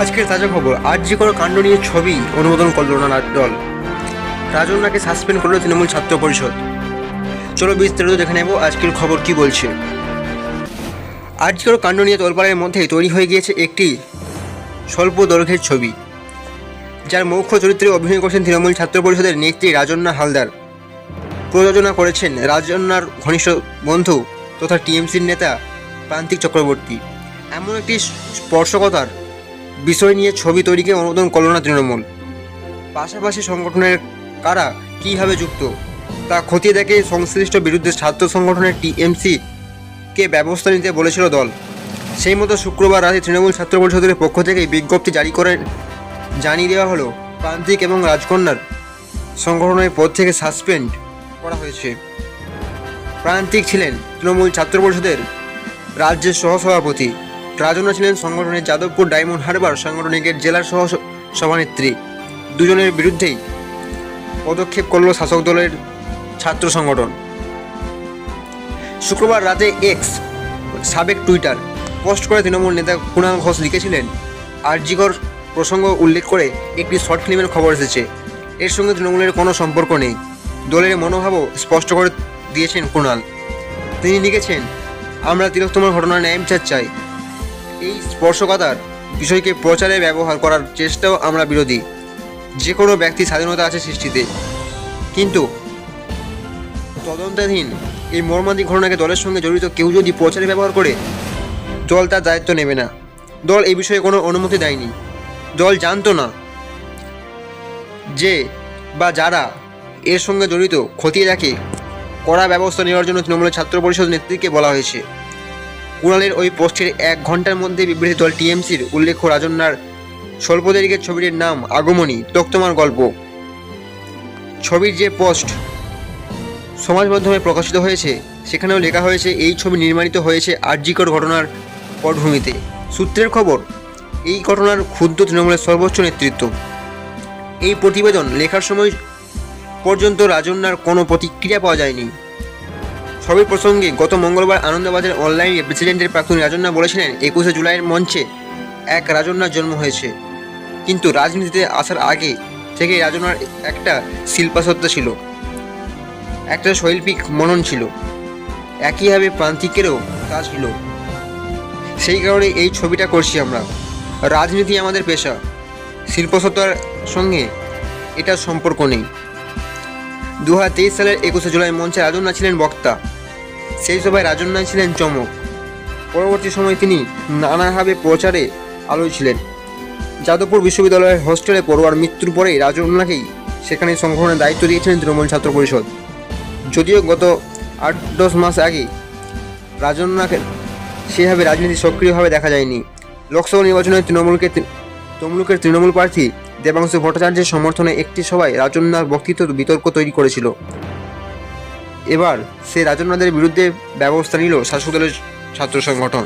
আজকের তাজা খবর, আজ যে কোনো কাণ্ড নিয়ে ছবি অনুমোদন করল না দল। রাজন্যাকে সাসপেন্ড করল তৃণমূল ছাত্র পরিষদ। চলো বিস্তারিত দেখে নেব আজকের খবর কি বলছে। আজকের কাণ্ড নিয়ে তোলপাড়ের মধ্যে তৈরি হয়ে গিয়েছে একটি স্বল্প দৈর্ঘ্যের ছবি, যার মুখ্য চরিত্রে অভিনয় করছেন তৃণমূল ছাত্র পরিষদের নেত্রী রাজন্যা হালদার। প্রযোজনা করেছেন রাজন্যার ঘনিষ্ঠ বন্ধু তথা টিএমসির নেতা প্রান্তিক চক্রবর্তী। এমন একটি স্পর্শকতার বিষয় নিয়ে ছবি তৈরিকে অনুমোদন করল না তৃণমূল। পাশাপাশি সংগঠনের কারা, কীভাবে যুক্ত, তা খতিয়ে দেখে সংশ্লিষ্ট বিরুদ্ধে ছাত্র সংগঠনের টিএমসি কে ব্যবস্থা নিতে বলেছিল দল। সেই মতো শুক্রবার রাতে তৃণমূল ছাত্র পরিষদের পক্ষ থেকে বিজ্ঞপ্তি জারি করে, জানিয়ে দেওয়া হলো, প্রান্তিক এবং রাজকন্যার সংগঠনের পদ থেকে সাসপেন্ড করা হয়েছে। প্রান্তিক ছিলেন তৃণমূল ছাত্র পরিষদের রাজ্যের সহসভাপতি রাজনা ছিলেন সংগঠনের যাদবপুর ডায়মন্ড হারবার সাংগঠনিকের জেলার সহ সভানেত্রী। দুজনের বিরুদ্ধেই পদক্ষেপ করল শাসক দলের ছাত্র সংগঠন। শুক্রবার রাতে এক্স সাবেক টুইটার, পোস্ট করে তৃণমূল নেতা কুণাল ঘোষ লিখেছিলেন আরজিকর প্রসঙ্গ উল্লেখ করে একটি শর্ট ফিল্মের খবর এসেছে। এর সঙ্গে তৃণমূলের কোনো সম্পর্ক নেই। দলের মনোভাবও স্পষ্ট করে দিয়েছেন কুণাল। তিনি লিখেছেন, আমরা তিলোত্তমার ঘটনার ন্যায় বিচার চাই। এই স্পর্শকাতার বিষয়কে প্রচারে ব্যবহার করার চেষ্টাও আমরা বিরোধী। যে কোনো ব্যক্তি স্বাধীনতা আছে সৃষ্টিতে। কিন্তু তদন্তাধীন এই মর্মান্তিক ঘটনাকে দলের সঙ্গে জড়িত কেউ যদি প্রচারে ব্যবহার করে, দল তার দায়িত্ব নেবে না। দল এই বিষয়ে কোনো অনুমতি দেয়নি। দল জানতো না যে বা যারা এর সঙ্গে জড়িত, খতিয়ে দেখে কড়া ব্যবস্থা নেওয়ার জন্য তৃণমূলের ছাত্র পরিষদ নেতৃত্বকে বলা হয়েছে। কুণালের ওই পোস্টের এক ঘণ্টার মধ্যে বিবৃতি দল টিএমসির উল্লেখ্য রাজন্যার স্বল্প তারিখের ছবিটির নাম আগমনী, তক্তমার গল্প। ছবির যে পোস্ট সমাজ মাধ্যমে প্রকাশিত হয়েছে, সেখানেও লেখা হয়েছে, এই ছবি নির্মাণিত হয়েছে আর্যিকর ঘটনার পটভূমিতে। সূত্রের খবর, এই ঘটনার ক্ষুদ্র তৃণমূলের সর্বোচ্চ নেতৃত্ব। এই প্রতিবেদন লেখার সময় পর্যন্ত রাজন্যার কোনো প্রতিক্রিয়া পাওয়া যায়নি। ছবির প্রসঙ্গে গত মঙ্গলবার আনন্দবাজার অনলাইন প্রেসিডেন্টের প্রাক্তন রাজন্যা বলেছিলেন, একুশে জুলাইয়ের মঞ্চে এক রাজন্যার জন্ম হয়েছে। কিন্তু রাজনীতিতে আসার আগে থেকে রাজনার একটা শিল্পাসত্তা ছিল। একটা শৈল্পিক মনন ছিল। একইভাবে প্রান্তিকেরও তা ছিল। সেই কারণে এই ছবিটা করছি আমরা। রাজনীতি আমাদের পেশা। শিল্পসত্তার সঙ্গে এটার সম্পর্ক নেই। দু হাজার তেইশ সালের একুশে জুলাই মঞ্চে রাজন্যা ছিলেন বক্তা। সেই সভায় রাজন্যা ছিলেন চমক। পরবর্তী সময় তিনি নানাভাবে প্রচারে আলোয় ছিলেন। যাদবপুর বিশ্ববিদ্যালয়ের হোস্টেলে পড়ুয়ার মৃত্যুর পরেই রাজন্যাকেই সেখানে সংগঠনের দায়িত্ব দিয়েছিলেন তৃণমূল ছাত্র পরিষদ। যদিও গত আট দশ মাস আগে রাজন্যাকে সেভাবে রাজনীতি সক্রিয়ভাবে দেখা যায়নি। লোকসভা নির্বাচনে তৃণমূলকে তমলুকের তৃণমূল প্রার্থী দেবাংশু ভট্টাচার্যের সমর্থনে একটি সভায় রাজন্যার বক্তৃত্ব বিতর্ক তৈরি করেছিল। এবার সে রাজনাদের বিরুদ্ধে ব্যবস্থা নিল শাসক দলের ছাত্র সংগঠন।